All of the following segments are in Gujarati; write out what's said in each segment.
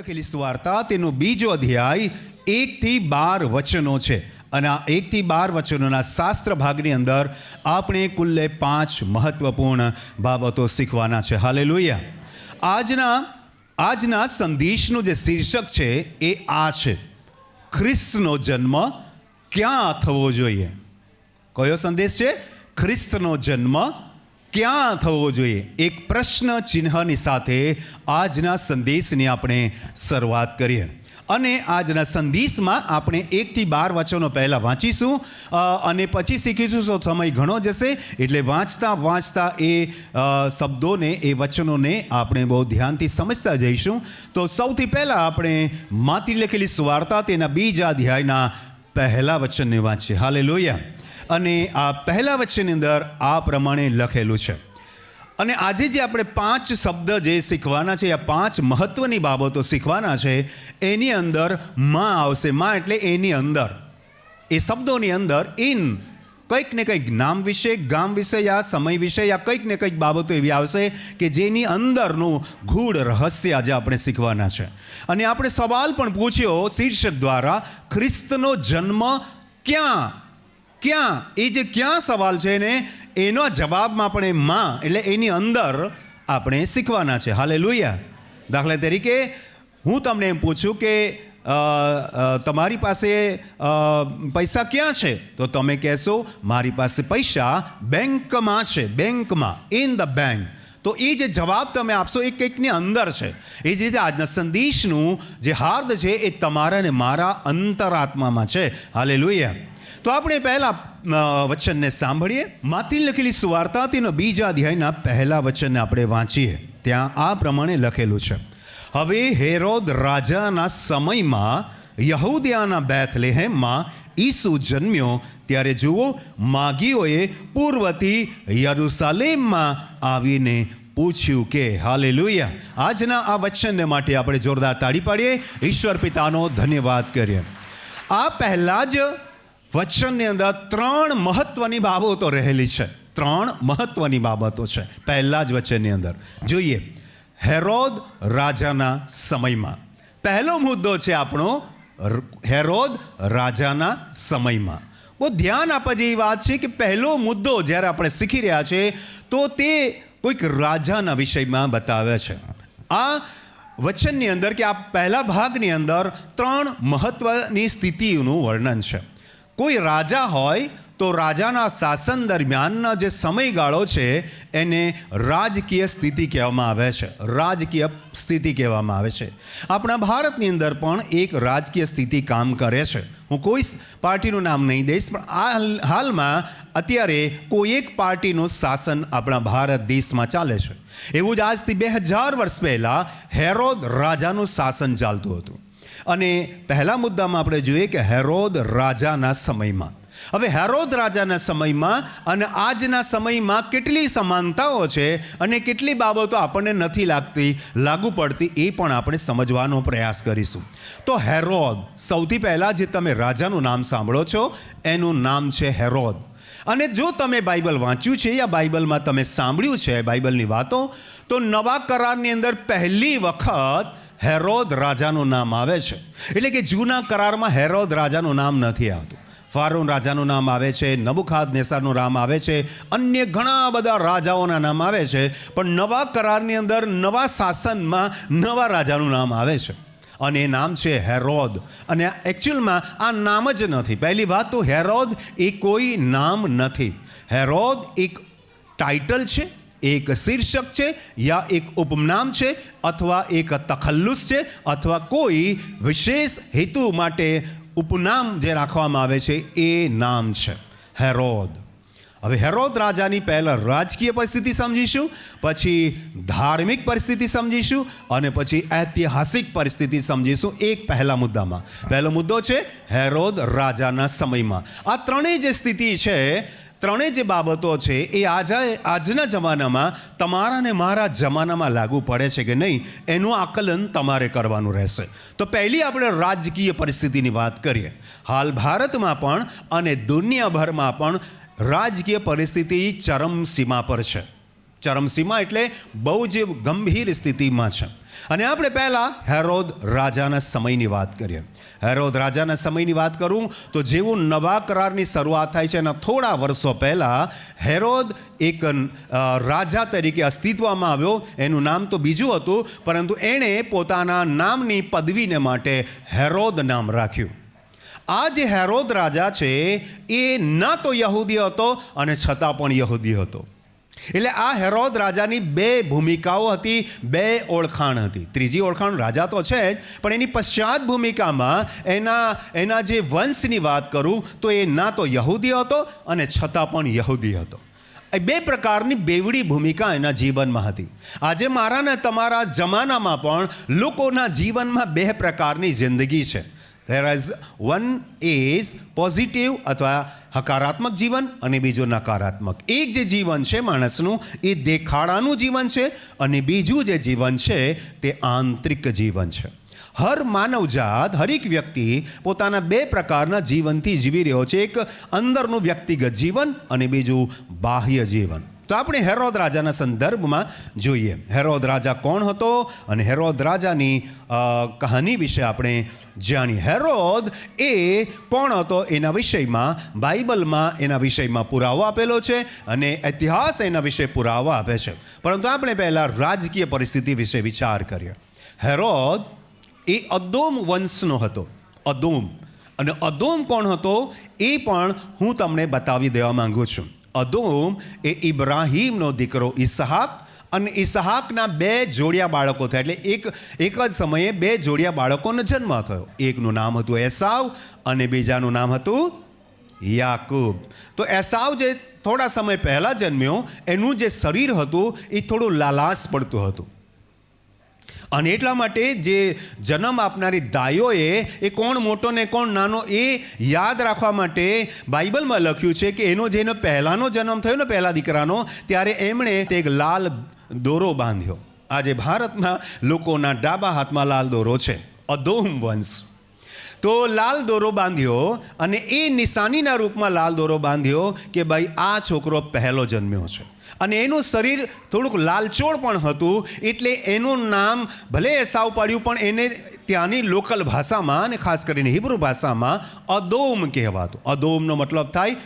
લખેલી સુવાર્તા તેનો બીજો અધ્યાય એકથી બાર વચનો છે. અને આ એકથી બાર વચનોના શાસ્ત્ર ભાગની અંદર આપણે કુલ્લે પાંચ મહત્વપૂર્ણ બાબતો શીખવાના છે. હાલે આજના આજના સંદેશનું જે શીર્ષક છે એ આ છે. ખ્રિસ્તનો જન્મ ક્યાં થવો જોઈએ? કયો સંદેશ છે? ખ્રિસ્તનો જન્મ ક્યાં થવો જોઈએ? એક પ્રશ્ન ચિહ્નની સાથે આજના સંદેશની આપણે શરૂઆત કરીએ. અને આજના સંદેશમાં આપણે એકથી બાર વચનો પહેલાં વાંચીશું અને પછી શીખીશું તો સમય ઘણો જશે, એટલે વાંચતા વાંચતા એ શબ્દોને, એ વચનોને આપણે બહુ ધ્યાનથી સમજતા જઈશું. તો સૌથી પહેલાં આપણે માતી લખેલી સુવાર્તા તેના બીજા અધ્યાયના પહેલા વચનને વાંચીએ. હાલે અને આ પહેલા વચ્ચેની અંદર આ પ્રમાણે લખેલું છે. અને આજે જે આપણે પાંચ શબ્દ જે શીખવાના છે આ પાંચ મહત્વની બાબતો શીખવાના છે, એની અંદરમાં આવશે. માં એટલે એની અંદર. એ શબ્દોની અંદર ઇન કંઈક ને કંઈક નામ વિશે, ગામ વિશે, યા સમય વિશે, યા કંઈક ને કંઈક બાબતો એવી આવશે કે જેની અંદરનું ગૂઢ રહસ્ય આજે આપણે શીખવાના છે. અને આપણે સવાલ પણ પૂછ્યો શીર્ષક દ્વારા, ખ્રિસ્તનો જન્મ ક્યાં? ક્યાં? એ જે ક્યાં સવાલ છે ને, એનો જવાબમાં આપણે માં, એટલે એની અંદર આપણે શીખવાના છે. હાલે દાખલા તરીકે, હું તમને એમ પૂછું કે તમારી પાસે પૈસા ક્યાં છે? તો તમે કહેશો, મારી પાસે પૈસા બેંકમાં છે, બેંકમાં ઇન ધ બેંક તો એ જે જવાબ તમે આપશો એ કંઈકની અંદર છે. એ જ રીતે આજના સંદેશનું જે હાર્દ છે એ તમારા ને મારા અંતરાત્મામાં છે. હાલે તો આપણે પહેલા વચનને સાંભળીએ. માથી લખેલી સુવાર્તા, તેનો બીજા અધ્યાયના પહેલા વચનને આપણે વાંચીએ. ત્યાં આ પ્રમાણે લખેલું છે. હવે હેરોદ રાજાના સમયમાં યહૂદિયાના બેથલેહેમમાં ઈસુ જન્મ્યો. ત્યારે જુઓ, માગીઓએ પૂર્વથી યરુસાલેમમાં આવીને પૂછ્યું કે હાલે આજના આ વચનને માટે આપણે જોરદાર તાળી પાડીએ. ઈશ્વર પિતાનો ધન્યવાદ કરીએ. આ પહેલાં જ વચનની અંદર ત્રણ મહત્વની બાબતો રહેલી છે. ત્રણ મહત્વની બાબતો છે. પહેલાં જ વચનની અંદર. જોઈએ. હેરોદ રાજાના સમયમાં. પહેલો મુદ્દો છે આપણો હેરોદ રાજાના સમયમાં. બહુ ધ્યાન આપવા જેવી વાત છે કે પહેલો મુદ્દો જ્યારે આપણે શીખી રહ્યા છે, તો તે કોઈક રાજાના વિષયમાં બતાવે છે. આ વચનની અંદર કે આ પહેલા ભાગની અંદર ત્રણ મહત્વની સ્થિતિનું વર્ણન છે. કોઈ રાજા હોય તો રાજાના શાસન દરમિયાનનો જે સમયગાળો છે એને રાજકીય સ્થિતિ કહેવામાં આવે છે. રાજકીય સ્થિતિ કહેવામાં આવે છે. આપણા ભારતની અંદર પણ એક રાજકીય સ્થિતિ કામ કરે છે. હું કોઈ પાર્ટીનું નામ નહીં દઈશ, પણ આ હાલ- હાલમાં અત્યારે કોઈ એક પાર્ટીનું શાસન આપણા ભારત દેશમાં ચાલે છે. એવું જ આજથી બે હજાર વર્ષ પહેલાં હેરોદ રાજાનું શાસન ચાલતું હતું. અને પહેલા મુદ્દામાં આપણે જોઈએ કે હેરોદ રાજાના સમયમાં. હવે હેરોદ રાજાના સમયમાં અને આજના સમયમાં કેટલી સમાનતાઓ છે અને કેટલી બાબતો આપણને નથી લાગતી, લાગુ પડતી એ પણ આપણે સમજવાનો પ્રયાસ કરીશું. તો હેરોદ, સૌથી પહેલાં જે તમે રાજાનું નામ સાંભળો છો, એનું નામ છે હેરોદ. અને જો તમે બાઇબલ વાંચ્યું છે યા બાઇબલમાં તમે સાંભળ્યું છે બાઇબલની વાતો, તો નવા કરારની અંદર પહેલી વખત હેરોદ રાજાનું નામ આવે છે. એટલે કે જૂના કરારમાં હેરોદ રાજાનું નામ નથી આવતું. ફારૂન રાજાનું નામ આવે છે, નબુખાદ નેસારનું નામ આવે છે, અન્ય ઘણા બધા રાજાઓના નામ આવે છે, પણ નવા કરારની અંદર, નવા શાસનમાં, નવા રાજાનું નામ આવે છે. અને એ નામ છે હેરોદ. અને એકચ્યુઅલમાં આ નામ જ નથી. પહેલી વાત તો હેરોદ એ કોઈ નામ નથી. હેરોદ એક ટાઇટલ છે એક શીર્ષક છે યા એક ઉપનામ છે અથવા એક તખલ્લુસ છે અથવા કોઈ વિશેષ હેતુ માટે ઉપનામ જે રાખવામાં આવે છે એ નામ છે. હેરોદ. હવે હેરોદ રાજાની પહેલાં રાજકીય પરિસ્થિતિ સમજીશું, પછી ધાર્મિક પરિસ્થિતિ સમજીશું અને પછી ઐતિહાસિક પરિસ્થિતિ સમજીશું એક પહેલા મુદ્દામાં. પહેલો મુદ્દો છે હેરોદ રાજાના સમયમાં. આ ત્રણેય જે સ્થિતિ છે ત્રણેય જે બાબતો છે એ આજા આજના જમાનામાં તમારા ને મારા જમાનામાં લાગુ પડે છે કે નહીં, એનું આકલન તમારે કરવાનું રહેશે. તો પહેલી આપણે રાજકીય પરિસ્થિતિની વાત કરીએ. હાલ ભારતમાં પણ અને દુનિયાભરમાં પણ રાજકીય પરિસ્થિતિ ચરમ સીમા પર છે. ચરમસીમા એટલે બહુ જ ગંભીર સ્થિતિમાં છે. અને આપણે પહેલાં હેરોદ રાજાના સમયની વાત કરીએ. હેરોદ રાજાના સમયની વાત કરું તો જેવું નવા કરારની શરૂઆત થાય છે એના થોડા વર્ષો પહેલાં હેરોદ એક રાજા તરીકે અસ્તિત્વમાં આવ્યો. એનું નામ તો બીજું હતું, પરંતુ એણે પોતાના નામની પદવીને માટે હેરોદ નામ રાખ્યું. આ જે હેરોદ રાજા છે, એ ના તો યહૂદી હતો અને છતાં પણ યહૂદી હતો. એટલે આ હેરોદ રાજાની બે ભૂમિકાઓ હતી, બે ઓળખાણ હતી. ત્રીજી ઓળખાણ રાજા તો છે જ, પણ એની પશ્ચાત ભૂમિકામાં એના એના જે વંશની વાત કરું, તો એ ના તો યહૂદી હતો અને છતાં પણ યહૂદી હતો. એ બે પ્રકારની બેવડી ભૂમિકા એના જીવનમાં હતી. આજે મારા ને તમારા જમાનામાં પણ લોકોના જીવનમાં બે પ્રકારની જિંદગી છે. There as one is positive અથવા હકારાત્મક જીવન અને બીજું નકારાત્મક. એક જે જીવન છે માણસનું, એ દેખાડાનું જીવન છે અને બીજું જે જીવન છે, તે આંતરિક જીવન છે. હર માનવજાત, હરેક વ્યક્તિ પોતાના બે પ્રકારના જીવનથી જીવી રહ્યો છે. એક અંદરનું વ્યક્તિગત જીવન અને બીજું બાહ્ય જીવન. તો આપણે હેરોદ રાજાના સંદર્ભમાં જોઈએ. હેરોદ રાજા કોણ હતો અને હેરોદ રાજાની કહાની વિશે આપણે જાણીએ. હેરોદ એ કોણ હતો એના વિષયમાં, બાઇબલમાં એના વિષયમાં પુરાવો આપેલો છે અને ઇતિહાસ એના વિશે પુરાવો આપે છે. પરંતુ આપણે પહેલાં રાજકીય પરિસ્થિતિ વિશે વિચાર કરીએ. હેરોદ એ અદોમ વંશનો હતો. અદોમ. અને અદોમ કોણ હતો એ પણ હું તમને બતાવી દેવા માંગુ છું. અદોમ એ ઇબ્રાહીમનો દીકરો ઇસહાક અને ઇસહાકના બે જોડિયા બાળકો થયા. એટલે એક એક જ સમયે બે જોડિયા બાળકોનો જન્મ થયો. એકનું નામ હતું એસાવ અને બીજાનું નામ હતું યાકુબ. તો એસાવ જે થોડા સમય પહેલાં જન્મ્યો, એનું જે શરીર હતું, એ થોડું લાલાશ પડતું હતું. અને એટલા માટે જે જન્મ આપનારી દાયોએ એ કોણ મોટો ને કોણ નાનો એ યાદ રાખવા માટે બાઇબલમાં લખ્યું છે કે એનો જેનો પહેલાંનો જન્મ થયો ને પહેલા દીકરાનો, ત્યારે એમણે તે એક લાલ દોરો બાંધ્યો. આજે ભારતના લોકોના ડાબા હાથમાં લાલ દોરો છે. અધોમ વંશ. તો લાલ દોરો બાંધ્યો અને એ નિશાનીના રૂપમાં લાલ દોરો બાંધ્યો કે ભાઈ આ છોકરો પહેલો જન્મ્યો છે. અને એનું શરીર થોડુંક લાલચોળ પણ હતું, એટલે એનું નામ ભલે સાવ પાડ્યું, પણ એને ત્યાંની લોકલ ભાષામાં અને ખાસ કરીને હિબ્રુ ભાષામાં અદોમ કહેવાતું. અદોમનો મતલબ થાય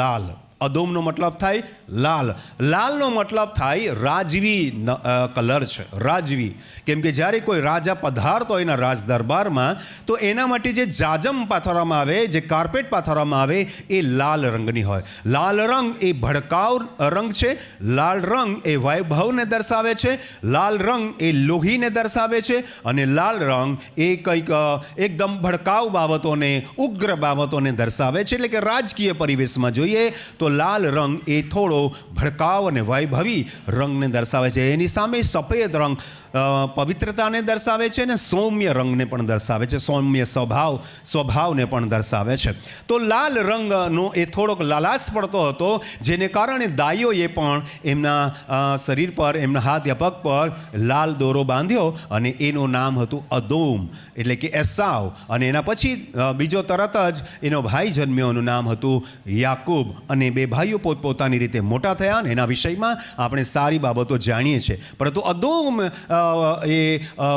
લાલ. અદોમનો મતલબ થાય લાલ. લાલનો મતલબ થાય રાજવી કલર છે. રાજવી. કેમ કે જ્યારે કોઈ રાજા પધારતો એના રાજ દરબારમાં તો એના માટે જે જાજમ પાથરવામાં આવે, જે કાર્પેટ પાથરવામાં આવે, એ લાલ રંગની હોય. લાલ રંગ એ ભડકાવ રંગ છે. લાલ રંગ એ વૈભવને દર્શાવે છે. લાલ રંગ એ લોહીને દર્શાવે છે. અને લાલ રંગ એ કંઈક એકદમ ભડકાવ બાબતોને, ઉગ્ર બાબતોને દર્શાવે છે. એટલે કે રાજકીય પરિવેશમાં જોઈએ, તો લાલ રંગ એ થોડો ભડકાવ અને વૈભવી રંગને દર્શાવે છે. એની સામે સફેદ રંગ પવિત્રતાને દર્શાવે છે અને સૌમ્ય રંગને પણ દર્શાવે છે. સૌમ્ય સ્વભાવ, સ્વભાવને પણ દર્શાવે છે. તો લાલ રંગનો એ થોડોક લાલાશ પડતો હતો, જેને કારણે દાઈઓએ પણ એમના શરીર પર, એમના હાથ યા પગ પર લાલ દોરો બાંધ્યો અને એનું નામ હતું અદોમ, એટલે કે એસાવ. અને એના પછી બીજો તરત જ એનો ભાઈ જન્મ્યો એનું નામ હતું યાકૂબ. અને બે ભાઈઓ પોતપોતાની રીતે મોટા થયા અને એના વિષયમાં આપણે સારી બાબતો જાણીએ છીએ. પરંતુ અદોમ એ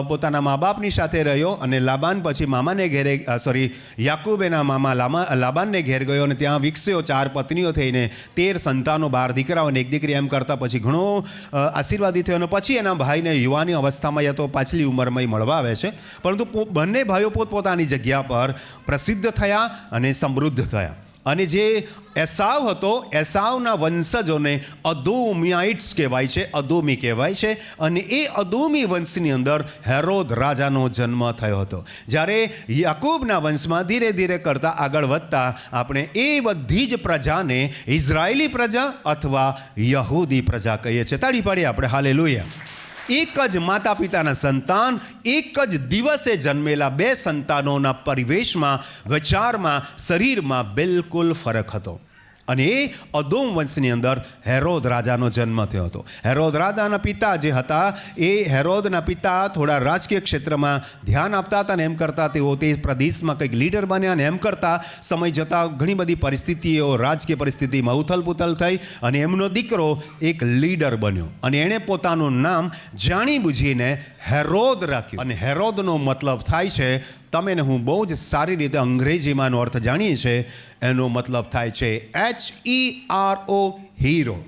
પોતાના મા બાપની સાથે રહ્યો અને લાબાન પછી મામાને ઘેરે સોરી યાકૂબ એના મામા લામા, લાબાનને ઘેર ગયો અને ત્યાં વિકસ્યો ચાર પત્નીઓ થઈને તેર સંતાનો, બાર દીકરાઓ અને એક દીકરી એમ કરતાં પછી ઘણો આશીર્વાદી થયો અને પછી એના ભાઈને યુવાની અવસ્થામાં યા તો પાછલી ઉંમરમાં મળવા આવે છે. પરંતુ બંને ભાઈઓ પોતપોતાની જગ્યા પર પ્રસિદ્ધ થયા અને સમૃદ્ધ થયા. અને જે એસાવ હતો, એસાવના વંશજોને અદોમિયાઇટ્સ કહેવાય છે, અદોમી કહેવાય છે, અને એ અદોમી વંશની અંદર હેરોદ રાજાનો જન્મ થયો હતો. જ્યારે યાકૂબના વંશમાં ધીરે ધીરે કરતાં આગળ વધતા, આપણે એ બધી જ પ્રજાને ઇઝરાયેલી પ્રજા અથવા યહૂદી પ્રજા કહીએ છીએ. તાળી પાડીએ આપણે. હાલે એક જ માતા પિતાના સંતાન, એક જ દિવસે જન્મેલા બે સંતાનોના પરિવેશમાં, વિચારમાં, શરીરમાં બિલકુલ ફરક હતો. અને એ અદોમ વંશની અંદર હેરોદ રાજાનો જન્મ થયો હતો. હેરોદ રાજાના પિતા જે હતા, એ હેરોદના પિતા થોડા રાજકીય ક્ષેત્રમાં ધ્યાન આપતા હતા અને એમ કરતા તેઓ તે પ્રદેશમાં કંઈક લીડર બન્યા અને એમ કરતા સમય જતાં ઘણી બધી પરિસ્થિતિઓ, રાજકીય પરિસ્થિતિમાં ઉથલપુથલ થઈ અને એમનો દીકરો એક લીડર બન્યો. અને એણે પોતાનું નામ જાણી બુજીને હેરોદ રાખ્યું. અને હેરોદનો મતલબ થાય છે તમે ને હું બહુ જ સારી રીતે અંગ્રેજીમાંનો અર્થ જાણીએ છીએ એનો મતલબ થાય છે H E R O hero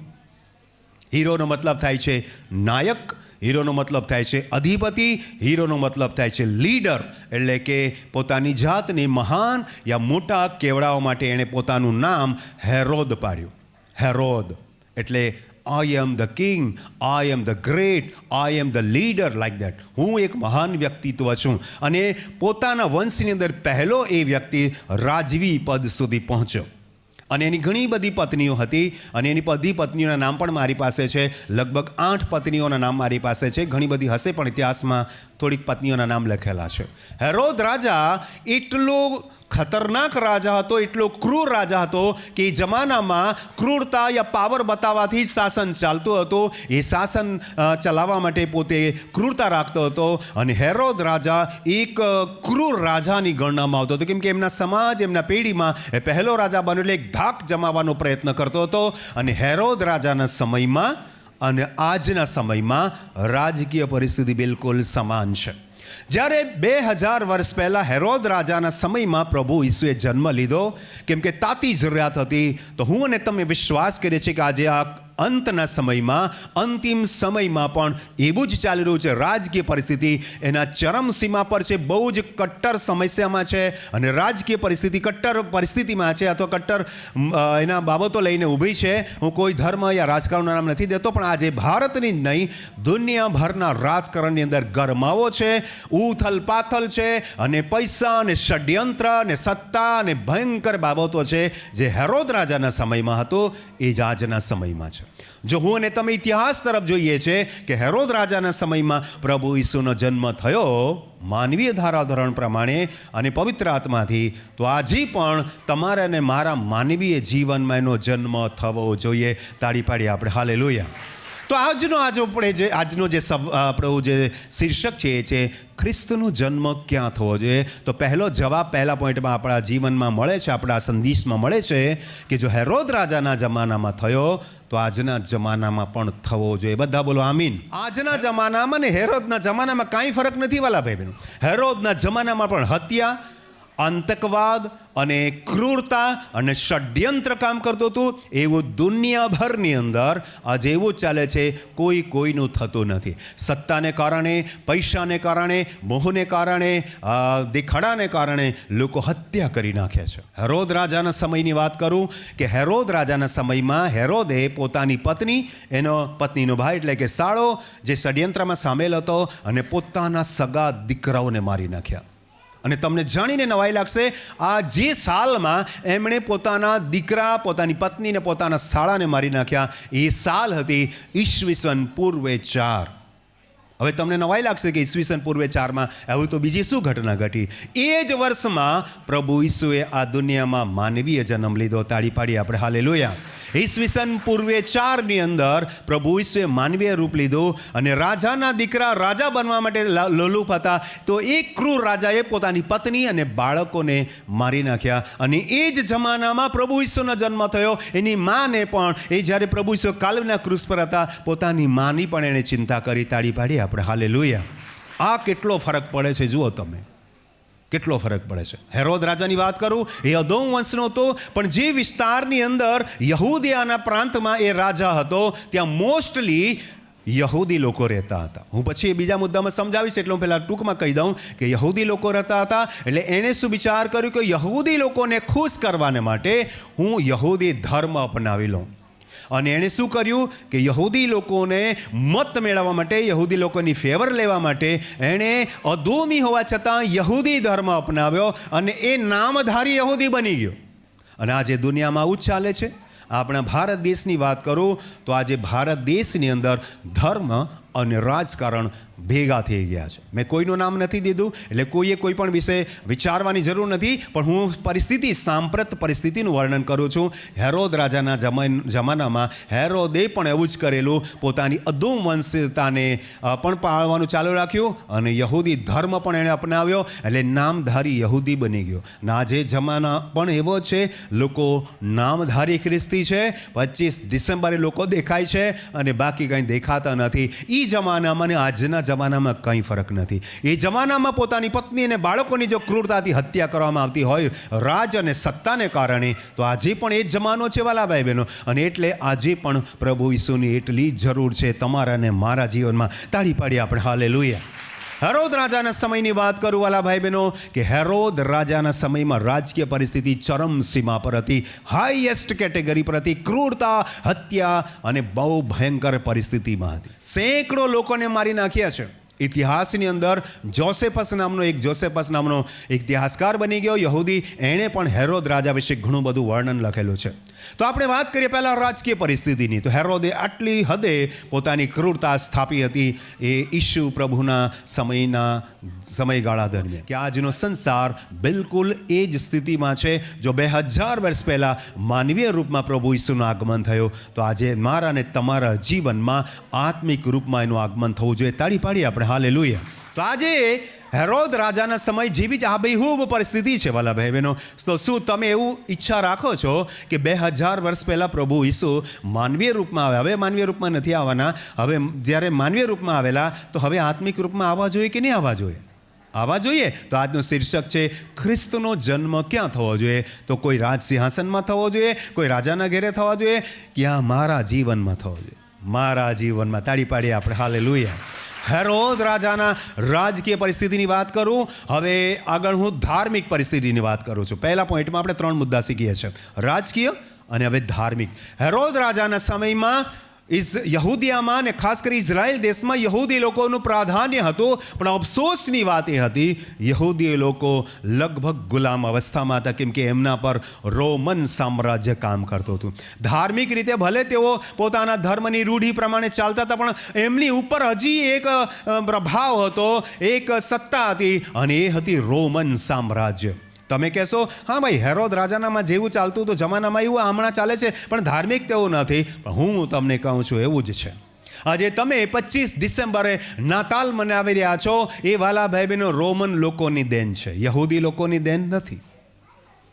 હીરોનો મતલબ થાય છે નાયક હીરોનો મતલબ થાય છે અધિપતિ હીરોનો મતલબ થાય છે લીડર એટલે કે પોતાની જાતની મહાન યા મોટા કેવડાઓ માટે એણે પોતાનું નામ હેરોદ પાડ્યું. હેરોદ, એટલે I am the king I am the great I am the leader like that હું એક મહાન વ્યક્તિત્વ છું અને પોતાના વંશની અંદર પહેલો એ વ્યક્તિ રાજવી પદ સુધી પહોંચ્યો. અને એની ઘણી બધી પત્નીઓ હતી અને એની બધી પત્નીઓના નામ પણ મારી પાસે છે. લગભગ આઠ પત્નીઓના નામ મારી પાસે છે. ઘણી બધી હશે પણ ઇતિહાસમાં થોડીક પત્નીઓના નામ લખેલા છે. હેરોદ રાજા એટલો ખતરનાક રાજા હતો, એટલો ક્રૂર રાજા હતો કે એ જમાનામાં ક્રૂરતા યા પાવર બતાવવાથી જ શાસન ચાલતું હતું. એ શાસન ચલાવવા માટે પોતે ક્રૂરતા રાખતો હતો અને હેરોદ રાજા એક ક્રૂર રાજાની ગણનામાં આવતો હતો. કેમ કે એમના સમાજ, એમના પેઢીમાં એ પહેલો રાજા બન્યો એટલે એક ધાક જમાવવાનો પ્રયત્ન કરતો હતો અને હેરોદ રાજાના સમયમાં અને આજના સમયમાં રાજકીય પરિસ્થિતિ બિલકુલ સમાન છે. જ્યારે બે હજાર વર્ષ પહેલાં હેરોદ રાજાના સમયમાં પ્રભુ ઈસુએ જન્મ લીધો, કેમ કે તાતી જરૂરિયાત હતી, તો હું અને તમે વિશ્વાસ કરીએ છીએ કે આજે આ અંતના સમયમાં, અંતિમ સમયમાં પણ એવું જ ચાલી રહ્યું છે. રાજકીય પરિસ્થિતિ એના ચરમસીમા પર છે. બહુ જ કટ્ટર સમસ્યામાં છે અને રાજકીય પરિસ્થિતિ કટ્ટર પરિસ્થિતિમાં છે અથવા કટ્ટર એના બાબતો લઈને ઊભી છે. હું કોઈ ધર્મ યા રાજકારણનું નામ નથી દેતો, પણ આજે ભારતની જ નહીં, દુનિયાભરના રાજકારણની અંદર ગરમાવો છે, ઉથલ પાથલ છે અને પૈસા અને ષડયંત્ર અને સત્તા અને ભયંકર બાબતો છે જે હેરોદ રાજાના સમયમાં હતો, એ જ આજના સમયમાં છે. જો હું અને તમે ઇતિહાસ તરફ જોઈએ છે કે હેરોદ રાજાના સમયમાં પ્રભુ ઈસુનો જન્મ થયો માનવીય ધારાધોરણ પ્રમાણે અને પવિત્ર આત્માથી, તો આજે પણ તમારા અને મારા માનવીય જીવનમાં એનો જન્મ થવો જોઈએ. તાળી પાડી આપણે. હાલે તો આજનો આજો આપણે જે, આજનો જે આપણું જે શીર્ષક છે એ છે, ખ્રિસ્તનો જન્મ ક્યાં થવો જોઈએ? તો પહેલો જવાબ પહેલા પોઈન્ટમાં આપણા જીવનમાં મળે છે, આપણા સંદેશમાં મળે છે કે જો હેરોદ રાજાના જમાનામાં થયો, તો આજના જમાનામાં પણ થવો જોઈએ. બધા બોલો આમીન. આજના જમાનામાં ને હેરોદના જમાનામાં કાંઈ ફરક નથી વાલા ભાઈ બહેનો હેરોદના જમાનામાં પણ હત્યા આતંકવાદ અને ક્રૂરતા અને ષડયંત્ર કામ કરતું હતું, એવું દુનિયાભરની અંદર આજે એવું ચાલે છે, કોઈ કોઈનું થતું નથી. સત્તાને કારણે, પૈસાને કારણે, મોહને કારણે દેખાડાને કારણે લોકો હત્યા કરી નાખે છે. હેરોદ રાજાના સમયની વાત કરું કે હેરોદ રાજાના સમયમાં હેરોદે પોતાની પત્ની, એનો પત્નીનો ભાઈ એટલે કે સાળો, જે ષડયંત્રમાં સામેલ હતો અને પોતાના સગા દીકરાઓને મારી નાખ્યા. અને તમને જાણીને નવાઈ લાગશે, આ જે સાલમાં એમણે પોતાના દીકરા, પોતાની પત્નીને પોતાના શાળાને મારી નાખ્યા, એ સાલ હતી ઈસવીસન પૂર્વે ચાર. હવે તમને નવાઈ લાગશે કે ઈસવીસન પૂર્વે ચારમાં એવું તો બીજી શું ઘટના ઘટી? એ જ વર્ષમાં પ્રભુ ઈસુએ આ દુનિયામાં માનવીય જન્મ લીધો, તાળી પાડી આપણે હાલે લોયા ઈસવીસન પૂર્વે ચારની અંદર પ્રભુ ઈસુએ માનવીય રૂપ લીધું અને રાજાના દીકરા રાજા બનવા માટે લોલુપ હતા. તો એક ક્રૂર રાજાએ પોતાની પત્ની અને બાળકોને મારી નાખ્યા. અને એ જ જમાનામાં પ્રભુ ઈસુનો જન્મ થયો. એની માને પણ, એ જ્યારે પ્રભુ ઈસુ કાલના ક્રૂસ પર હતા, પોતાની માની પણ એણે ચિંતા કરી, તાળી પાડી આપણે. હાલે આ કેટલો ફરક પડે છે, જુઓ તમે. કેટલો ફરક પડે છે? હેરોદ રાજાની વાત કરું, એ અદોમ વંશનો હતો, પણ જે વિસ્તારની અંદર યહૂદિયાના પ્રાંતમાં એ રાજા હતો, ત્યાં મોસ્ટલી યહૂદી લોકો રહેતા હતા. હું પછી બીજા મુદ્દામાં સમજાવીશ, એટલે હું પહેલાં ટૂંકમાં કહી દઉં કે યહૂદી લોકો રહેતા હતા, એટલે એણે શું વિચાર કર્યું કે યહૂદી લોકોને ખુશ કરવાને માટે હું યહૂદી ધર્મ અપનાવી લઉં. અને એણે શું કર્યું કે યહૂદી લોકોને મત મેળવવા માટે, યહૂદી લોકોની ફેવર લેવા માટે એણે અધોમી હોવા છતાં યહૂદી ધર્મ અપનાવ્યો અને એ નામધારી યહૂદી બની ગયો. અને આજે દુનિયામાં આવું જ ચાલે છે. આપણા ભારત દેશની વાત કરું તો આજે ભારત દેશની અંદર ધર્મ અને રાજકારણ ભેગા થઈ ગયા છે. મેં કોઈનું નામ નથી દીધું, એટલે કોઈએ કોઈ પણ વિશે વિચારવાની જરૂર નથી, પણ હું પરિસ્થિતિ, સાંપ્રત પરિસ્થિતિનું વર્ણન કરું છું. હેરોદ રાજાના જમાનામાં હેરોદે પણ એવું જ કરેલું, પોતાની અધૂમ વંશતાને પણ પાળવાનું ચાલુ રાખ્યું અને યહૂદી ધર્મ પણ એણે અપનાવ્યો, એટલે નામધારી યહૂદી બની ગયો. ના જે જમાના પણ એવો છે, લોકો નામધારી ખ્રિસ્તી છે, પચીસ ડિસેમ્બરે લોકો દેખાય છે અને બાકી કંઈ દેખાતા નથી. એ જમાનામાં ને આજના જમાનામાં કંઈ ફરક નથી. એ જમાનામાં પોતાની પત્ની અને બાળકોની જો ક્રૂરતાથી હત્યા કરવામાં આવતી હોય, રાજ અને સત્તાને કારણે, તો આજે પણ એ જમાનો છે વાલાભાઈ બહેનો અને એટલે આજે પણ પ્રભુ ઈસુની એટલી જરૂર છે તમારા અને મારા જીવનમાં. તાળી પાડી આપણે. હાલે હેરોદ રાજાના સમયની વાત કરું, વાલા ભાઈ બહેનો કે હેરોદ રાજાના સમયમાં રાજકીય પરિસ્થિતિ ચરમ સીમા પર હતી. હાઈએસ્ટ કેટેગરી પર હતી. ક્રૂરતા, હત્યા અને બહુ ભયંકર પરિસ્થિતિમાં હતી. સેંકડો લોકોને મારી નાખ્યા છે. ઇતિહાસની અંદર જોસેફસ નામનો એક જોસેફસ નામનો ઇતિહાસકાર બની ગયો. યહૂદી એણે પણ હેરોદ રાજા વિશે ઘણું બધું વર્ણન લખેલું છે. તો આપણે વાત કરીએ પહેલાં રાજકીય પરિસ્થિતિની. તો હેરોદે આટલી હદે પોતાની ક્રૂરતા સ્થાપી હતી એ ઈશુ પ્રભુના સમયના સમયગાળા દરમિયાન. કે આજનો સંસાર બિલકુલ એ જ સ્થિતિમાં છે, જો બે હજાર વર્ષ પહેલાં માનવીય રૂપમાં પ્રભુ ઈસુનું આગમન થયું, તો આજે મારા અને તમારા જીવનમાં આત્મિક રૂપમાં એનું આગમન થવું જોઈએ. તાળી પાડી આપણે હાલે તો આજે હેરોદ રાજાના સમય જેવી જ આબેહૂબ પરિસ્થિતિ છે, વાલા ભાઈ બહેનો તો શું તમે એવું ઈચ્છા રાખો છો કે બે હજાર વર્ષ પહેલાં પ્રભુ ઈસુ માનવીય રૂપમાં આવે હવે માનવીય રૂપમાં નથી આવવાના. હવે જ્યારે માનવીય રૂપમાં આવેલા, તો હવે આત્મિક રૂપમાં આવવા જોઈએ કે નહીં આવવા જોઈએ? આવવા જોઈએ? તો આજનું શીર્ષક છે, ખ્રિસ્તનો જન્મ ક્યાં થવો જોઈએ? તો કોઈ રાજ સિંહાસનમાં થવો જોઈએ? કોઈ રાજાના ઘેરે થવા જોઈએ? ક્યાં મારા જીવનમાં થવો જોઈએ? મારા જીવનમાં તાળી પાડી આપણે. હાલે હેરોદ રાજાના રાજકીય પરિસ્થિતિની વાત કરું. હવે આગળ હું ધાર્મિક પરિસ્થિતિની વાત કરું છું. પહેલા પોઈન્ટમાં આપણે ત્રણ મુદ્દા શીખીએ છીએ. રાજકીય અને હવે ધાર્મિક. હેરોદ રાજાના સમયમાં યહૂદિયામાં અને ખાસ કરી ઇઝરાયલ દેશમાં યહૂદી લોકોનું પ્રાધાન્ય હતું પણ અફસોસની વાત એ હતી યહૂદી લોકો લગભગ ગુલામ અવસ્થામાં હતા કેમ કે એમના પર રોમન સામ્રાજ્ય કામ કરતું હતું ધાર્મિક રીતે ભલે તેઓ પોતાના ધર્મની રૂઢિ પ્રમાણે ચાલતા હતા પણ એમની ઉપર હજી એક પ્રભાવ હતો એક સત્તા હતી અને એ હતી રોમન સામ્રાજ્ય તમે કહેશો, હા ભાઈ, હેરોદ રાજાનામાં જેવું ચાલતું તો જમાનામાં એવું હમણાં ચાલે છે, પણ ધાર્મિક તેવું નથી. પણ હું તમને કહું છું, એવું જ છે. આજે તમે પચીસ ડિસેમ્બરે નાતાલ મનાવી રહ્યા છો, એ વાલા ભાઈ બહેનો રોમન લોકોની દેન છે. યહૂદી લોકોની દેન નથી.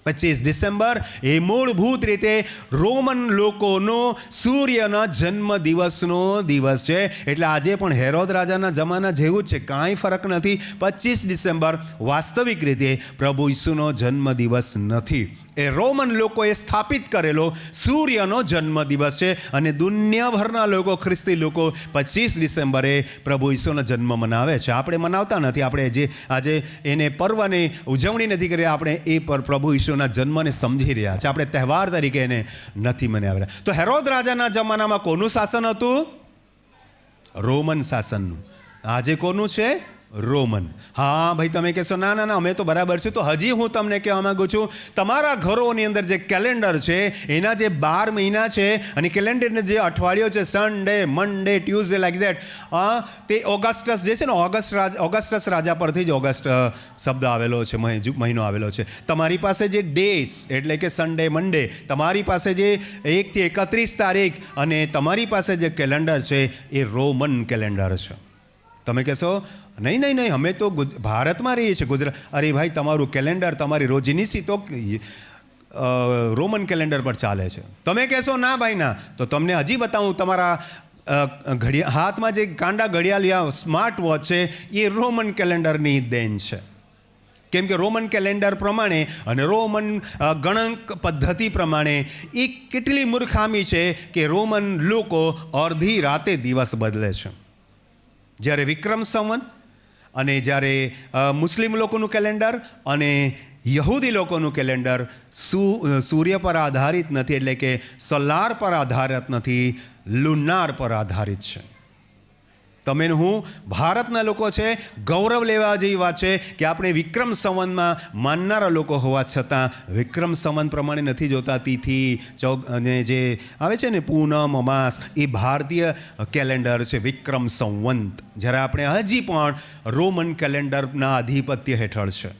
પચીસ ડિસેમ્બર એ મૂળભૂત રીતે રોમન લોકોનો સૂર્યના જન્મ દિવસનો દિવસ છે. એટલે આજે પણ હેરોદ રાજાના જમાના જેવું જ છે. કાંઈ ફરક નથી. પચીસ ડિસેમ્બર વાસ્તવિક રીતે પ્રભુ ઈસુનો જન્મ દિવસ નથી. એ રોમન લોકોએ સ્થાપિત કરેલો સૂર્યનો જન્મ દિવસ છે અને દુનિયાભરના લોકો, ખ્રિસ્તી લોકો પચીસ ડિસેમ્બરે પ્રભુ ઈસુનો જન્મ મનાવે છે. આપણે મનાવતા નથી. આપણે જે આજે એને પર્વની ઉજવણી નથી કરી, આપણે એ પર પ્રભુ ઈસુના જન્મને સમજી રહ્યા છે. આપણે તહેવાર તરીકે એને નથી મનાવી રહ્યા તો હેરોદ રાજાના જમાનામાં કોનું શાસન હતું? રોમન શાસનનું. આજે કોનું છે? રોમન. હા, ભાઈ, તમે કહેશો, ના ના ના, અમે તો બરાબર છે તો હજી હું તમને કહેવા માંગુ છું, તમારા ઘરોની અંદર જે કેલેન્ડર છે, એના જે બાર મહિના છે, અને કેલેન્ડરને જે અઠવાડિયો છે Sunday Monday Tuesday like that તે ઓગસ્ટસ જે છે ને, ઓગસ્ટ રાજ, ઓગસ્ટસ રાજા પરથી જ ઓગસ્ટ શબ્દ આવેલો છે, મહિ- મહિનો આવેલો છે. તમારી પાસે જે ડેઝ એટલે કે સન્ડે મંડે તમારી પાસે જે એકથી એકત્રીસ તારીખ અને તમારી પાસે જે કેલેન્ડર છે, એ રોમન કેલેન્ડર છે. તમે કહેશો નહીં નહીં નહીં, અમે તો ભારતમાં રહીએ છીએ ગુજરાત અરે ભાઈ, તમારું કેલેન્ડર, તમારી રોજનીસી તો રોમન કેલેન્ડર પર ચાલે છે. તમે કહેશો, ના ભાઈ, ના. તો તમને હજી બતાવું, તમારા ઘડિયા, હાથમાં જે કાંડા ઘડિયાળિયા સ્માર્ટ વોચ છે, એ રોમન કેલેન્ડરની દેન છે. કેમ કે રોમન કેલેન્ડર પ્રમાણે અને રોમન ગણંક પદ્ધતિ પ્રમાણે એ કેટલી મૂર્ખામી છે કે રોમન લોકો અડધી રાતે દિવસ બદલે છે. જ્યારે વિક્રમ સંવત અને જ્યારે મુસ્લિમ લોકોનું કેલેન્ડર અને યહૂદી લોકોનું કેલેન્ડર સૂર્ય પર આધારિત નથી, એટલે કે સોલાર પર આધારિત નથી, લુનાર પર આધારિત છે. તમે હું ભારતના લોકો છે, ગૌરવ લેવા જેવી વાત છે કે આપણે વિક્રમ સંવંતમાં માનનારા લોકો હોવા છતાં વિક્રમ સંવંત પ્રમાણે નથી જોતા. તિથિ ચૌ અને જે આવે છે ને, પૂનમ, અમાસ, એ ભારતીય કેલેન્ડર છે વિક્રમ સંવંત. જ્યારે આપણે હજી પણ રોમન કેલેન્ડરના આધિપત્ય હેઠળ છે.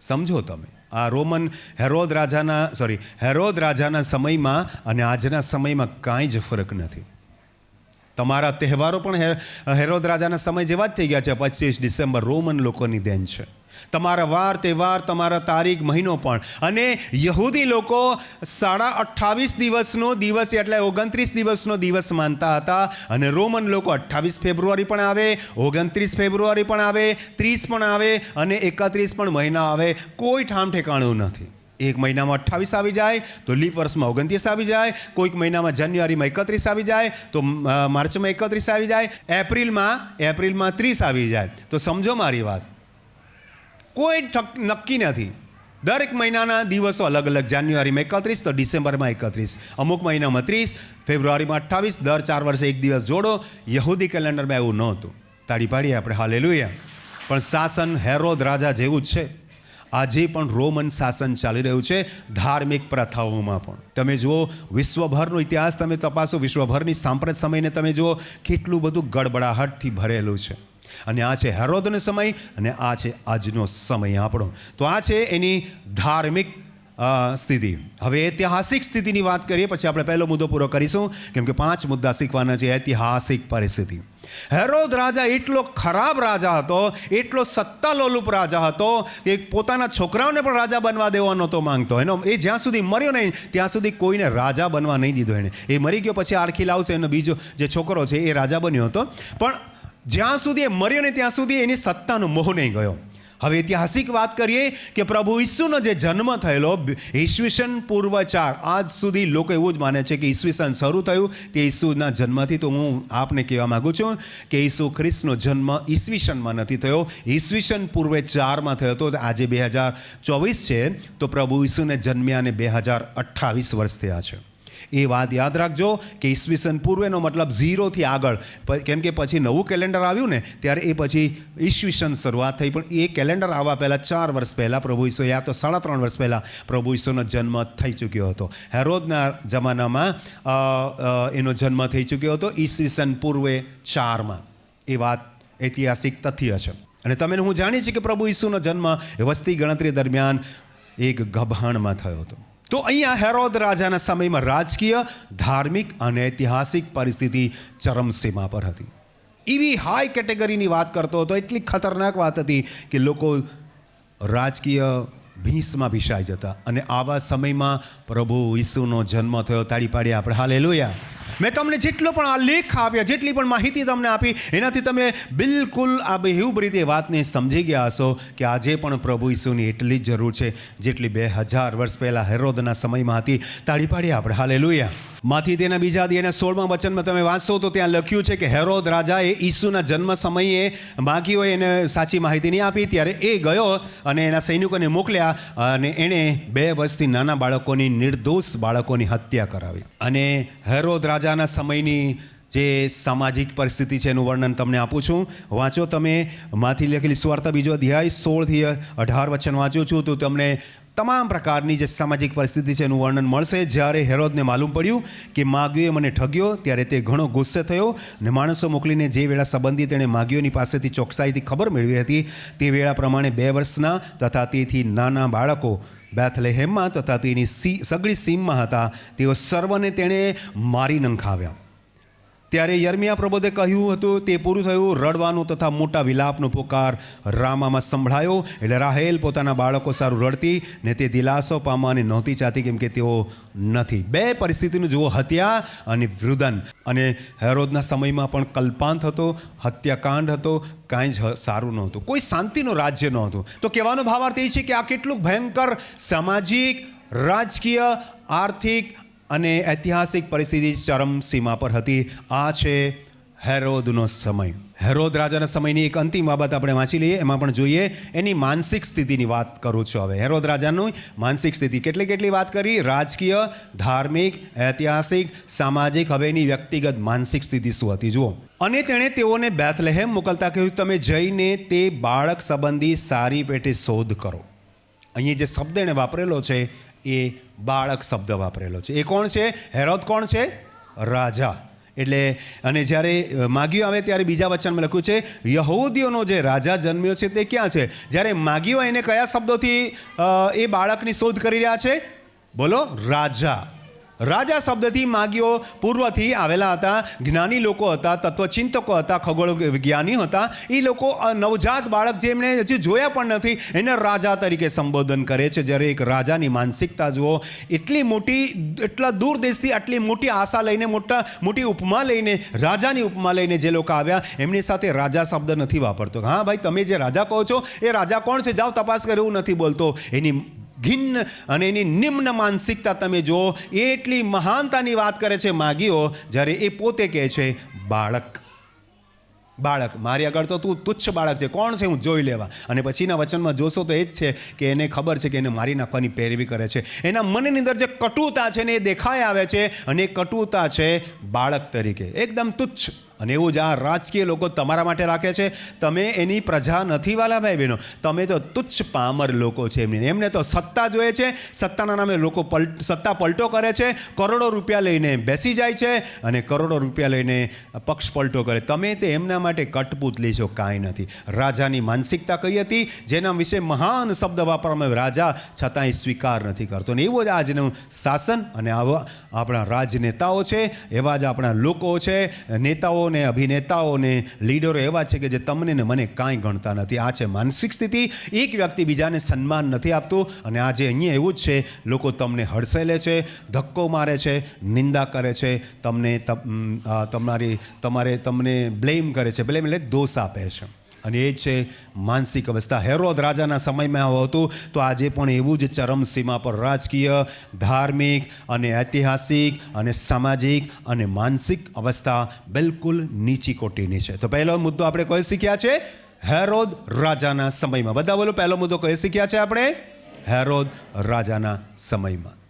સમજો તમે, આ રોમન હેરોદ રાજાના, સોરી, હેરોદ રાજાના સમયમાં અને આજના સમયમાં કાંઈ જ ફરક નથી. તમારા તહેવારો પણ હેરોદ રાજાના સમય જેવા જ થઈ ગયા છે. પચીસ ડિસેમ્બર રોમન લોકોની દેન છે. તમારા વાર, તહેવાર, તમારા તારીખ, મહિનો પણ. અને યહૂદી લોકો સાડા અઠ્ઠાવીસ દિવસનો દિવસ એટલે ઓગણત્રીસ દિવસનો દિવસ માનતા હતા અને રોમન લોકો અઠ્ઠાવીસ ફેબ્રુઆરી પણ આવે, ઓગણત્રીસ ફેબ્રુઆરી પણ આવે, ત્રીસ પણ આવે અને એકત્રીસ પણ મહિના આવે. કોઈ ઠામ ઠેકાણું નથી. એક મહિનામાં અઠ્ઠાવીસ આવી જાય, તો લીપ વર્ષમાં ઓગણત્રીસ આવી જાય, કોઈક મહિનામાં જાન્યુઆરીમાં એકત્રીસ આવી જાય, તો માર્ચમાં એકત્રીસ આવી જાય, એપ્રિલમાં એપ્રિલમાં ત્રીસ આવી જાય. તો સમજો મારી વાત. કોઈ નક્કી નથી. દરેક મહિનાના દિવસો અલગ અલગ. જાન્યુઆરીમાં એકત્રીસ, તો ડિસેમ્બરમાં એકત્રીસ. અમુક મહિનામાં ત્રીસ, ફેબ્રુઆરીમાં અઠ્ઠાવીસ, દર ચાર વર્ષે એક દિવસ જોડો. યહૂદી કેલેન્ડરમાં એવું નહોતું. તાળી પાડીએ આપણે. હાલેલુયા. પણ શાસન હેરોદ રાજા જેવું જ છે. આજે પણ રોમન શાસન ચાલી રહ્યું છે ધાર્મિક પ્રથાઓમાં પણ. તમે જુઓ, વિશ્વભરનો ઇતિહાસ તમે તપાસો, વિશ્વભરની સાંપ્રત સમયને તમે જુઓ, કેટલું બધું ગડબડાહટથી ભરેલું છે. અને આ છે હેરોદનો સમય અને આ છે આજનો સમય આપણો. તો આ છે એની ધાર્મિક સ્થિતિ. હવે ઐતિહાસિક સ્થિતિની વાત કરીએ, પછી આપણે પહેલો મુદ્દો પૂરો કરીશું, કેમ કે પાંચ મુદ્દા શીખવાના છે ઐતિહાસિક પરિસ્થિતિ. હેરોદ રાજા એટલો ખરાબ રાજા હતો, એટલો સત્તાલોલુપ રાજા હતો, કે પોતાના છોકરાઓને પણ રાજા બનવા દેવા નહોતો માંગતો. એનો, એ જ્યાં સુધી મર્યો નહીં, ત્યાં સુધી કોઈને રાજા બનવા નહીં દીધો એને એ મરી ગયો, પછી આરખી લાવશે, એનો બીજો જે છોકરો છે એ રાજા બન્યો હતો. પણ જ્યાં સુધી એ મર્યો નહીં, ત્યાં સુધી એની સત્તાનો મોહ નહીં ગયો. હવે ઐતિહાસિક વાત કરીએ કે પ્રભુ ઈસુનો જે જન્મ થયેલો ઈસવીસન પૂર્વ ચાર આજ સુધી લોકો એવું જ માને છે કે ઈસવીસન શરૂ થયું તે ઈસુના જન્મથી. તો હું આપને કહેવા માગું છું કે ઈસુ ખ્રિસ્તનો જન્મ ઈસવીસનમાં નથી થયો, ઈસવીસન પૂર્વે ચારમાં થયો. હતો આજે બે હજાર ચોવીસ છે, તો પ્રભુ ઈસુને જન્મ્યા અને બે હજાર અઠ્ઠાવીસ વર્ષ થયા છે. એ વાત યાદ રાખજો કે ઈસવીસન પૂર્વેનો મતલબ ઝીરોથી આગળ. કેમ કે પછી નવું કેલેન્ડર આવ્યું ને, ત્યારે એ પછી ઈસવીસન શરૂઆત થઈ. પણ એ કેલેન્ડર આવવા પહેલાં ચાર વર્ષ પહેલાં પ્રભુ ઈસો યા તો સાડા ત્રણ વર્ષ પહેલાં પ્રભુ ઈસોનો જન્મ થઈ ચૂક્યો હતો. હેરોદના જમાનામાં એનો જન્મ થઈ ચૂક્યો હતો ઈસવીસન પૂર્વે ચારમાં. એ વાત ઐતિહાસિક તથ્ય છે. અને તમે હું જાણીએ છીએ કે પ્રભુ ઈસુનો જન્મ વસ્તી ગણતરી દરમિયાન એક ગભાણમાં થયો હતો. તો અહીંયા હેરોદ રાજાના સમયમાં રાજકીય, ધાર્મિક અને ઐતિહાસિક પરિસ્થિતિ ચરમસીમા પર હતી. એવી હાઈ કેટેગરીની વાત કરતો હતો, એટલી ખતરનાક વાત હતી કે લોકો રાજકીય ભીંસમાં ભીસાઈ જતા. અને આવા સમયમાં પ્રભુ ઈસુનો જન્મ થયો, તાળી પાડી આપણે. હાલે લોયા મેં તમને જેટલો પણ આ લેખ આપ્યા, જેટલી પણ માહિતી તમને આપી, એનાથી તમે બિલકુલ આ બેહુબ રીતે વાતને સમજી ગયા હશો કે આજે પણ પ્રભુ ઈસુની એટલી જ જરૂર છે, જેટલી બે હજાર વર્ષ પહેલાં હેરોદના સમયમાં હતી. તાળી પાડી આપણે. હાલે લુયા માંથી તેના બીજા અધ્યાયના સોળમાં વચનમાં તમે વાંચશો તો ત્યાં લખ્યું છે કે હેરોદ રાજાએ ઈસુના જન્મ સમયે માગીઓએ એને સાચી માહિતી નહીં આપી. ત્યારે એ ગયો અને એના સૈનિકોને મોકલ્યા અને એણે બે વર્ષથી નાના બાળકોની નિર્દોષ બાળકોની હત્યા કરાવી. અને હેરોદ રાજાના સમયની જે સામાજિક પરિસ્થિતિ છે એનું વર્ણન તમને આપું છું. વાંચો તમે માંથી લખેલી સ્વાર્થ બીજો અધ્યાય સોળથી અઢાર વચન વાંચું છું તો તમને તમામ પ્રકારની જે સામાજિક પરિસ્થિતિ છે એનું વર્ણન મળશે. જ્યારે હેરોદને માલુમ પડ્યું કે માગ્યોએ મને ઠગ્યો, ત્યારે તે ઘણો ગુસ્સે થયો ને માણસો મોકલીને જે વેળા સંબંધી તેણે માગ્યોની પાસેથી ચોકસાઈથી ખબર મેળવી હતી. તે વેળા પ્રમાણે બે વર્ષના તથા તેથી નાના બાળકો બેથલેહેમમાં તથા તેની સી સગળી સીમમાં હતા. તેઓ સર્વને તેણે મારી નંખાવ્યા. ત્યારે યર્મિયા પ્રબોધે કહ્યું હતું, તે પૂરું થયું રડવાનું તથા મોટા વિલાપનો પુકાર રામામાં સંભળાયો. એટલે રાહેલ પોતાના બાળકો સારું રડતી ને તે દિલાસો પામવાની નહોતી ચાહતી કેમ કે તેઓ નથી. બે પરિસ્થિતિનું જુઓ, હત્યા અને વૃદન. અને હેરોદના સમયમાં પણ કલ્પાંત હતો, હત્યાકાંડ હતો, કાંઈ જ સારું નહોતું. કોઈ શાંતિનું રાજ્ય નહોતું. તો કહેવાનો ભાવાર્થ એ છે કે આ કેટલું ભયંકર સામાજિક, રાજકીય, આર્થિક અને ઐતિહાસિક પરિસ્થિતિ ચરમ સીમા પર હતી. આ છે હેરોદનો સમય. હેરોદ રાજાના સમયની એક અંતિમ બાબત આપણે વાંચી લઈએ. એમાં પણ જોઈએ એની માનસિક સ્થિતિની વાત કરું છું હવે. હેરોદ રાજાનું માનસિક સ્થિતિ કેટલી કેટલી વાત કરી? રાજકીય, ધાર્મિક, ઐતિહાસિક, સામાજિક હવે એની વ્યક્તિગત માનસિક સ્થિતિ શું હતી? જુઓ. અને તેણે તેઓને બેથલેહેમ મોકલતા કહ્યું, તમે જઈને તે બાળક સંબંધી સારી પેટે શોધ કરો. અહીં જે શબ્દ એણે વાપરેલો છે એ બાળક શબ્દ વાપરેલો છે. એ કોણ છે? હેરોદ કોણ છે? રાજા. એટલે અને જ્યારે માગીઓ આવે ત્યારે બીજા વચનમાં લખ્યું છે, યહૂદીઓનો જે રાજા જન્મ્યો છે તે ક્યાં છે? જ્યારે માગીઓ એને કયા શબ્દોથી એ બાળકની શોધ કરી રહ્યા છે? બોલો, રાજા. રાજા શબ્દથી માગીઓ પૂર્વથી આવેલા હતા. જ્ઞાની લોકો હતા, તત્વચિંતકો હતા, ખગોળ વિજ્ઞાની હતા. એ લોકો નવજાત બાળક જેમણે હજી જોયા પણ નથી, એને રાજા તરીકે સંબોધન કરે છે. જ્યારે એક રાજાની માનસિકતા જુઓ, એટલી મોટી, એટલા દૂર દેશથી આટલી મોટી આશા લઈને, મોટા, મોટી ઉપમા લઈને, રાજાની ઉપમા લઈને જે લોકો આવ્યા, એમની સાથે રાજા શબ્દ નથી વાપરતો. હા ભાઈ, તમે જે રાજા કહો છો, એ રાજા કોણ છે? જાઓ, તપાસ કરે એવું નથી બોલતો. એની ઘિન્ન અને એની નિમ્ન માનસિકતા તમે જુઓ, એટલી મહાનતાની વાત કરે છે માગીઓ, જ્યારે એ પોતે કહે છે, બાળક બાળક, મારી આગળ તો તું તુચ્છ બાળક છે, કોણ છે? હું જોઈ લેવા. અને પછીના વચનમાં જોશો તો એ જ છે કે એને ખબર છે કે એને મારી નાખવાની પેરવી કરે છે. એના મનની અંદર જે કટુતા છે ને એ દેખાઈ આવે છે અને એ કટુતા છે બાળક તરીકે. એકદમ તુચ્છ. અને એવું જ આ રાજકીય લોકો તમારા માટે રાખે છે. તમે એની પ્રજા નથી વાલા ભાઈ બહેનો તમે તો તુચ્છ પામર લોકો છે એમની. એમને તો સત્તા જોઈએ છે. સત્તાના નામે લોકો પલટ સત્તા પલટો કરે છે. કરોડો રૂપિયા લઈને બેસી જાય છે અને કરોડો રૂપિયા લઈને પક્ષ પલટો કરે. તમે તે એમના માટે કટપૂતલી છો કાંઈ નથી. રાજાની માનસિકતા કઈ હતી? જેના વિશે મહાન શબ્દ વાપરવામાં આવ્યો. રાજા છતાંય સ્વીકાર નથી કરતો. ને એવું જ આજનું શાસન અને આવા આપણા રાજનેતાઓ છે, એવા જ આપણા લોકો છે, નેતાઓ ને અભિનેતાઓને, લીડરો એવા છે કે જે તમને ને મને કાંઈ ગણતા નથી. આ છે માનસિક સ્થિતિ. એક વ્યક્તિ બીજાને સન્માન નથી આપતું અને આજે અહીંયા એવું જ છે, લોકો તમને હડસેલે છે, ધક્કો મારે છે, નિંદા કરે છે, તમને તમ- તમારી, તમારે તમને બ્લેમ કરે છે. બ્લેમ એટલે દોષ આપે છે. અને એ છે માનસિક અવસ્થા. હેરોદ રાજાના સમયમાં આવું હતું, તો આજે પણ એવું જ ચરમસીમા પર રાજકીય, ધાર્મિક અને ઐતિહાસિક અને સામાજિક અને માનસિક અવસ્થા બિલકુલ નીચી કોટીની છે. તો પહેલો મુદ્દો આપણે કહી શીખ્યા છે? હેરોદ રાજાના સમયમાં. બધા બોલો, પહેલો મુદ્દો કહી શીખ્યા છે આપણે? હેરોદ રાજાના સમયમાં.